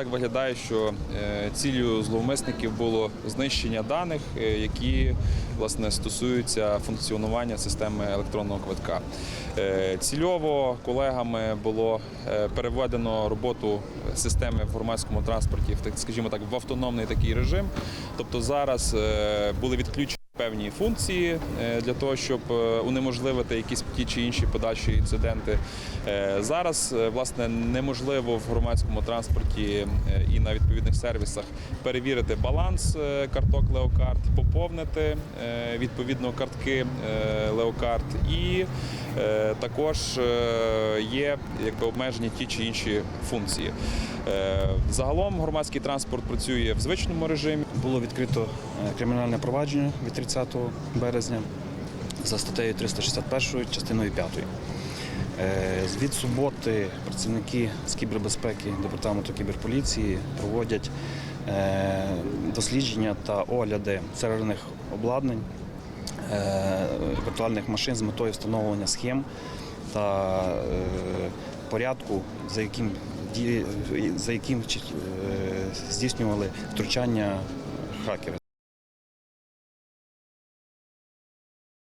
так виглядає, що е, ціллю зловмисників було знищення даних, е, які власне стосуються функціонування системи електронного квитка. Е, Цільово колегами було переведено роботу системи в громадському транспорті, скажімо так, в автономний такий режим. Тобто зараз були відключені. Певні функції е, для того, щоб е, унеможливити якісь ті чи інші подальші інциденти. Е, Зараз власне неможливо в громадському транспорті і на відповідних сервісах перевірити баланс карток Леокарт, поповнити відповідно картки Леокарт, і також е, є якби обмежені ті чи інші функції. Е, Загалом громадський транспорт працює в звичному режимі. Було відкрито е, кримінальне провадження від 30 березня за статтею 361 частиною 5. Е, Від суботи працівники з кібербезпеки Департаменту кіберполіції проводять е, дослідження та огляди серверних обладнань е, віртуальних машин з метою встановлення схем та е, порядку, за яким за яким е, здійснювали втручання хакери.